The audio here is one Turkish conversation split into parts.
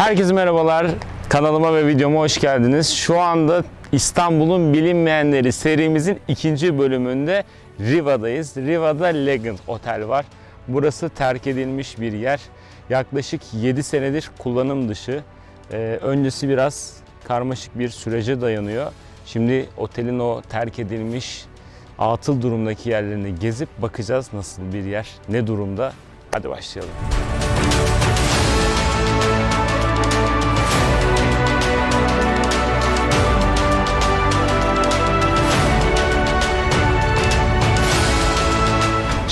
Herkese merhabalar. Kanalıma ve videoma hoş geldiniz. Şu anda İstanbul'un bilinmeyenleri serimizin ikinci bölümünde Riva'dayız. Riva'da Legend Otel var. Burası terk edilmiş bir yer. Yaklaşık 7 senedir kullanım dışı. Ee, öncesi biraz karmaşık bir sürece dayanıyor. Şimdi otelin o terk edilmiş atıl durumdaki yerlerini gezip bakacağız nasıl bir yer, ne durumda. Hadi başlayalım.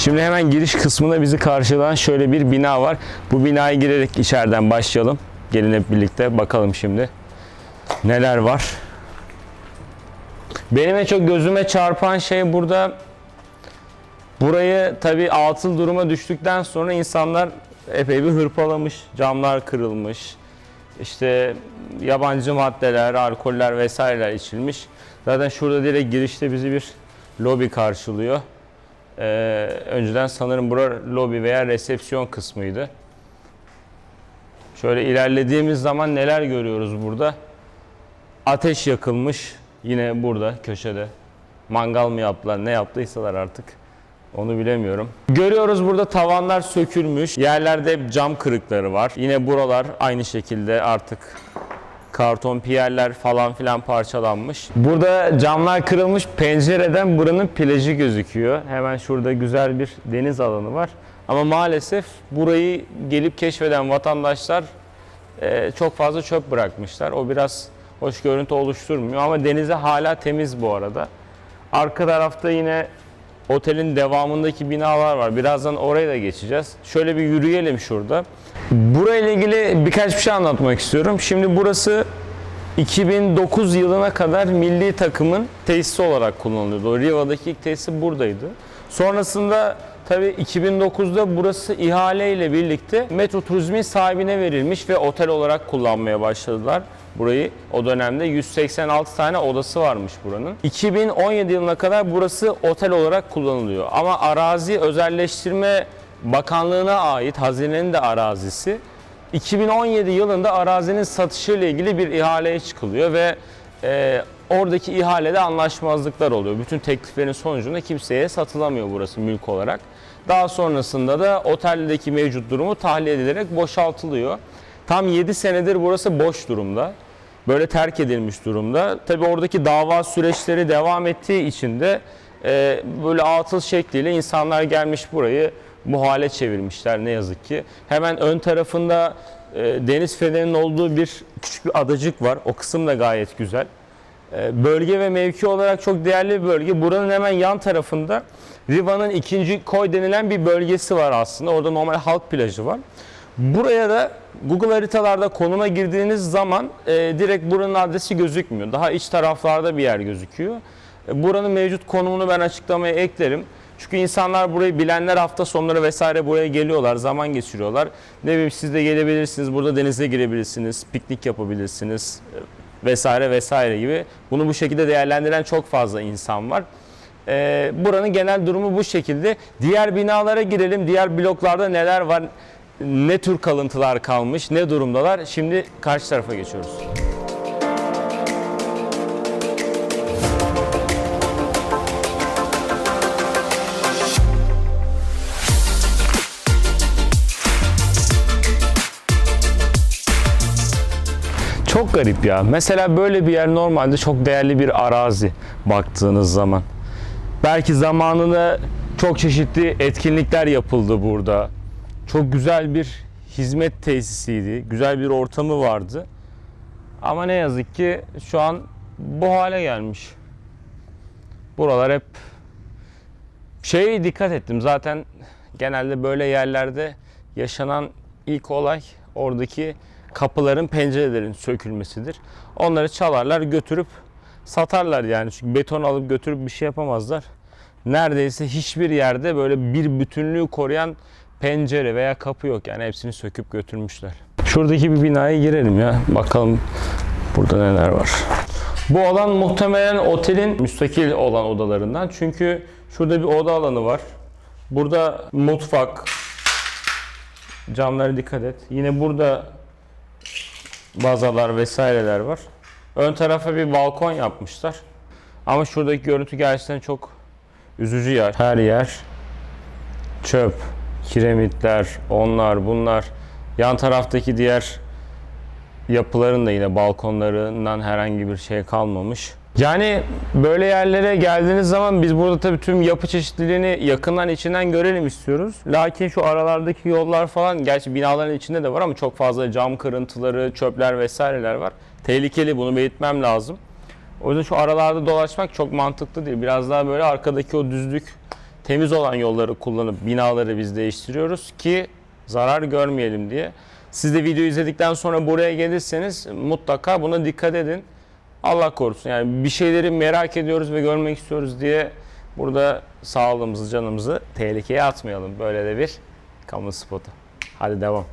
Şimdi hemen giriş kısmında bizi karşılayan şöyle bir bina var. Bu binaya girerek içeriden başlayalım. Gelin hep birlikte bakalım şimdi. Neler var? Benim en çok gözüme çarpan şey burada burayı tabii atıl duruma düştükten sonra insanlar epey bir hırpalamış. Camlar kırılmış. İşte yabancı maddeler, alkoller vesaireler içilmiş. Zaten şurada direkt girişte bizi bir lobi karşılıyor. Ee, önceden sanırım bura lobi veya resepsiyon kısmıydı. Şöyle ilerlediğimiz zaman neler görüyoruz burada? Ateş yakılmış yine burada köşede. Mangal mı yaptılar ne yaptıysalar artık onu bilemiyorum. Görüyoruz burada tavanlar sökülmüş. Yerlerde cam kırıkları var. Yine buralar aynı şekilde artık karton piyerler falan filan parçalanmış. Burada camlar kırılmış. Pencereden buranın plajı gözüküyor. Hemen şurada güzel bir deniz alanı var. Ama maalesef burayı gelip keşfeden vatandaşlar e, çok fazla çöp bırakmışlar. O biraz hoş görüntü oluşturmuyor ama denize hala temiz bu arada. Arka tarafta yine otelin devamındaki binalar var. Birazdan oraya da geçeceğiz. Şöyle bir yürüyelim şurada. Burayla ilgili birkaç bir şey anlatmak istiyorum. Şimdi burası 2009 yılına kadar milli takımın tesisi olarak kullanılıyordu. Riva'daki ilk tesisi buradaydı. Sonrasında tabii 2009'da burası ihaleyle birlikte Metro Turizm'in sahibine verilmiş ve otel olarak kullanmaya başladılar burayı. O dönemde 186 tane odası varmış buranın. 2017 yılına kadar burası otel olarak kullanılıyor. Ama arazi özelleştirme Bakanlığına ait hazinenin de arazisi 2017 yılında arazinin satışı ile ilgili bir ihaleye çıkılıyor ve e, oradaki ihalede anlaşmazlıklar oluyor. Bütün tekliflerin sonucunda kimseye satılamıyor burası mülk olarak. Daha sonrasında da oteldeki mevcut durumu tahliye edilerek boşaltılıyor. Tam 7 senedir burası boş durumda. Böyle terk edilmiş durumda. Tabi oradaki dava süreçleri devam ettiği için de e, böyle atıl şekliyle insanlar gelmiş burayı bu çevirmişler ne yazık ki. Hemen ön tarafında e, deniz fenerinin olduğu bir küçük bir adacık var. O kısım da gayet güzel. E, bölge ve mevki olarak çok değerli bir bölge. Buranın hemen yan tarafında Riva'nın ikinci koy denilen bir bölgesi var aslında. Orada normal halk plajı var. Buraya da Google haritalarda konuma girdiğiniz zaman e, direkt buranın adresi gözükmüyor. Daha iç taraflarda bir yer gözüküyor. E, buranın mevcut konumunu ben açıklamaya eklerim. Çünkü insanlar burayı bilenler hafta sonları vesaire buraya geliyorlar, zaman geçiriyorlar. Ne bileyim siz de gelebilirsiniz, burada denize girebilirsiniz, piknik yapabilirsiniz e, vesaire vesaire gibi. Bunu bu şekilde değerlendiren çok fazla insan var. Ee, buranın genel durumu bu şekilde. Diğer binalara girelim. Diğer bloklarda neler var? Ne tür kalıntılar kalmış? Ne durumdalar? Şimdi karşı tarafa geçiyoruz. Çok garip ya. Mesela böyle bir yer normalde çok değerli bir arazi baktığınız zaman. Belki zamanında çok çeşitli etkinlikler yapıldı burada. Çok güzel bir hizmet tesisiydi. Güzel bir ortamı vardı. Ama ne yazık ki şu an bu hale gelmiş. Buralar hep şeye dikkat ettim. Zaten genelde böyle yerlerde yaşanan ilk olay oradaki kapıların, pencerelerin sökülmesidir. Onları çalarlar, götürüp satarlar yani. Çünkü beton alıp götürüp bir şey yapamazlar. Neredeyse hiçbir yerde böyle bir bütünlüğü koruyan pencere veya kapı yok. Yani hepsini söküp götürmüşler. Şuradaki bir binaya girelim ya. Bakalım burada neler var. Bu alan muhtemelen otelin müstakil olan odalarından. Çünkü şurada bir oda alanı var. Burada mutfak, camlara dikkat et. Yine burada bazalar vesaireler var. Ön tarafa bir balkon yapmışlar. Ama şuradaki görüntü gerçekten çok üzücü ya. Her yer çöp, kiremitler, onlar bunlar. Yan taraftaki diğer yapıların da yine balkonlarından herhangi bir şey kalmamış. Yani böyle yerlere geldiğiniz zaman biz burada tabii tüm yapı çeşitliliğini yakından içinden görelim istiyoruz. Lakin şu aralardaki yollar falan gerçi binaların içinde de var ama çok fazla cam kırıntıları, çöpler vesaireler var. Tehlikeli bunu belirtmem lazım. O yüzden şu aralarda dolaşmak çok mantıklı değil. Biraz daha böyle arkadaki o düzlük temiz olan yolları kullanıp binaları biz değiştiriyoruz ki zarar görmeyelim diye. Siz de video izledikten sonra buraya gelirseniz mutlaka buna dikkat edin. Allah korusun yani bir şeyleri merak ediyoruz ve görmek istiyoruz diye burada sağlığımızı, canımızı tehlikeye atmayalım. Böyle de bir kamu spotu. Hadi devam.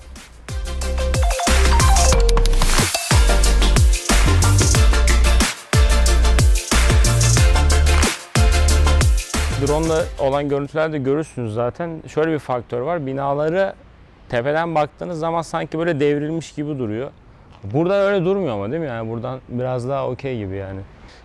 Drone'la olan görüntülerde görürsünüz zaten. Şöyle bir faktör var. Binaları tepeden baktığınız zaman sanki böyle devrilmiş gibi duruyor. Burada öyle durmuyor ama değil mi? Yani buradan biraz daha okey gibi yani.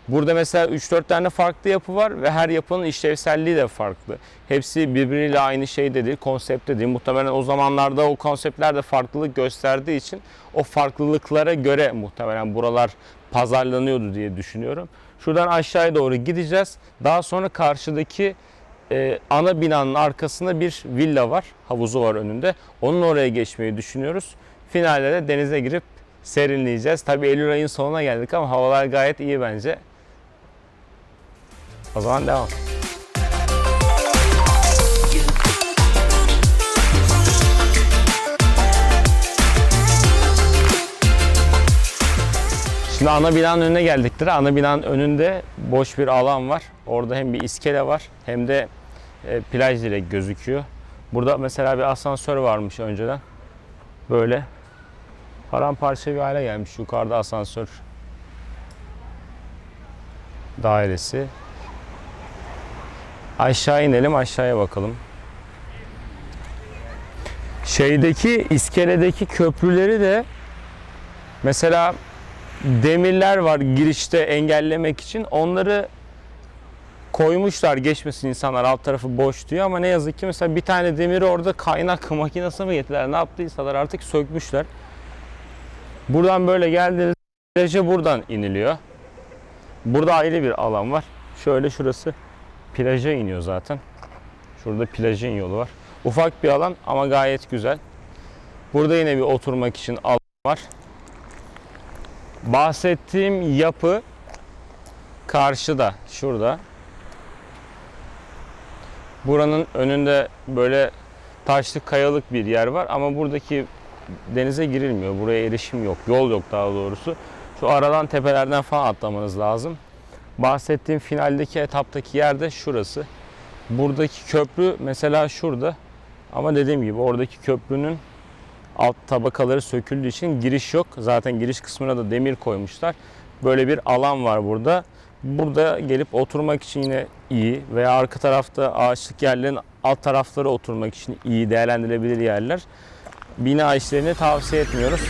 Burada mesela 3-4 tane farklı yapı var ve her yapının işlevselliği de farklı. Hepsi birbiriyle aynı şey de değil, konsept de değil. Muhtemelen o zamanlarda o konseptler de farklılık gösterdiği için o farklılıklara göre muhtemelen buralar pazarlanıyordu diye düşünüyorum. Şuradan aşağıya doğru gideceğiz. Daha sonra karşıdaki e, ana binanın arkasında bir villa var. Havuzu var önünde. Onun oraya geçmeyi düşünüyoruz. Finalde de denize girip serinleyeceğiz. Tabii Eylül ayın sonuna geldik ama havalar gayet iyi bence. O zaman devam. Şimdi ana binanın önüne geldiktir. Ana binanın önünde boş bir alan var. Orada hem bir iskele var hem de e, plaj direkt gözüküyor. Burada mesela bir asansör varmış önceden. Böyle paramparça bir hale gelmiş. Yukarıda asansör dairesi. Aşağı inelim aşağıya bakalım. Şeydeki iskeledeki köprüleri de mesela demirler var girişte engellemek için. Onları koymuşlar geçmesin insanlar alt tarafı boş diyor ama ne yazık ki mesela bir tane demiri orada kaynak makinesi mi getirdiler ne yaptıysalar artık sökmüşler. Buradan böyle geldiğiniz plaja buradan iniliyor. Burada ayrı bir alan var. Şöyle şurası plaja iniyor zaten. Şurada plajın yolu var. Ufak bir alan ama gayet güzel. Burada yine bir oturmak için alan var. Bahsettiğim yapı karşıda, şurada. Buranın önünde böyle taşlık kayalık bir yer var ama buradaki denize girilmiyor. Buraya erişim yok. Yol yok daha doğrusu. Şu aradan tepelerden falan atlamanız lazım. Bahsettiğim finaldeki etaptaki yer de şurası. Buradaki köprü mesela şurada. Ama dediğim gibi oradaki köprünün alt tabakaları söküldüğü için giriş yok. Zaten giriş kısmına da demir koymuşlar. Böyle bir alan var burada. Burada gelip oturmak için yine iyi veya arka tarafta ağaçlık yerlerin alt tarafları oturmak için iyi değerlendirilebilir yerler. Bina işlerini tavsiye etmiyoruz.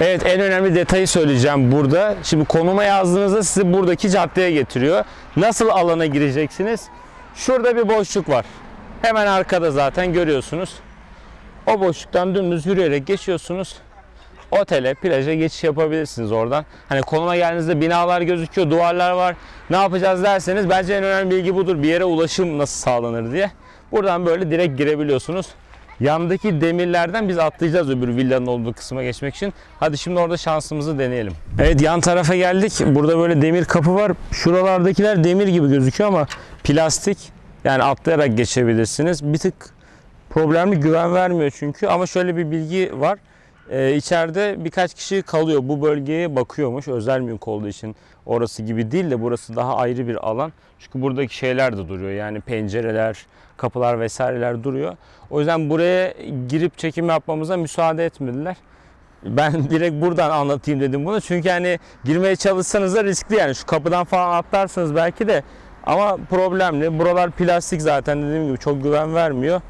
Evet en önemli detayı söyleyeceğim burada. Şimdi konuma yazdığınızda sizi buradaki caddeye getiriyor. Nasıl alana gireceksiniz? Şurada bir boşluk var. Hemen arkada zaten görüyorsunuz. O boşluktan dümdüz yürüyerek geçiyorsunuz. Otele, plaja geçiş yapabilirsiniz oradan. Hani konuma geldiğinizde binalar gözüküyor, duvarlar var. Ne yapacağız derseniz bence en önemli bilgi budur. Bir yere ulaşım nasıl sağlanır diye. Buradan böyle direkt girebiliyorsunuz. Yandaki demirlerden biz atlayacağız öbür villanın olduğu kısma geçmek için. Hadi şimdi orada şansımızı deneyelim. Evet yan tarafa geldik. Burada böyle demir kapı var. Şuralardakiler demir gibi gözüküyor ama plastik. Yani atlayarak geçebilirsiniz. Bir tık problemli güven vermiyor çünkü. Ama şöyle bir bilgi var. Ee, içeride birkaç kişi kalıyor. Bu bölgeye bakıyormuş. Özel mülk olduğu için orası gibi değil de burası daha ayrı bir alan. Çünkü buradaki şeyler de duruyor. Yani pencereler, kapılar vesaireler duruyor. O yüzden buraya girip çekim yapmamıza müsaade etmediler. Ben direkt buradan anlatayım dedim bunu. Çünkü hani girmeye çalışsanız da riskli yani. Şu kapıdan falan atlarsınız belki de. Ama problemli. Buralar plastik zaten dediğim gibi çok güven vermiyor.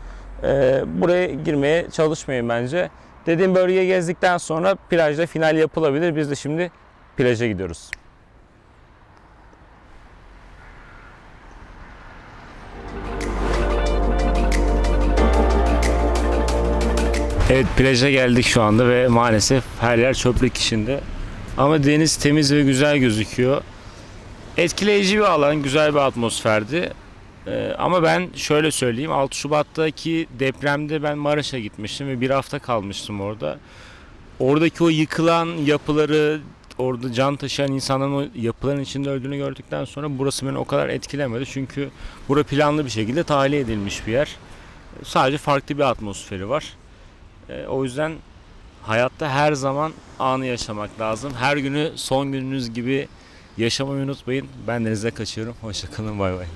Ee, buraya girmeye çalışmayın bence. Dediğim bölgeyi gezdikten sonra plajda final yapılabilir. Biz de şimdi plaja gidiyoruz. Evet plaja geldik şu anda ve maalesef her yer çöplük içinde. Ama deniz temiz ve güzel gözüküyor. Etkileyici bir alan, güzel bir atmosferdi. Ee, ama ben şöyle söyleyeyim 6 Şubat'taki depremde ben Maraş'a gitmiştim ve bir hafta kalmıştım orada. Oradaki o yıkılan yapıları, orada can taşıyan insanların o yapıların içinde öldüğünü gördükten sonra burası beni o kadar etkilemedi. Çünkü bura planlı bir şekilde tahliye edilmiş bir yer. Sadece farklı bir atmosferi var. Ee, o yüzden hayatta her zaman anı yaşamak lazım. Her günü son gününüz gibi yaşamayı unutmayın. Ben denize kaçıyorum. Hoşçakalın. Bay bay.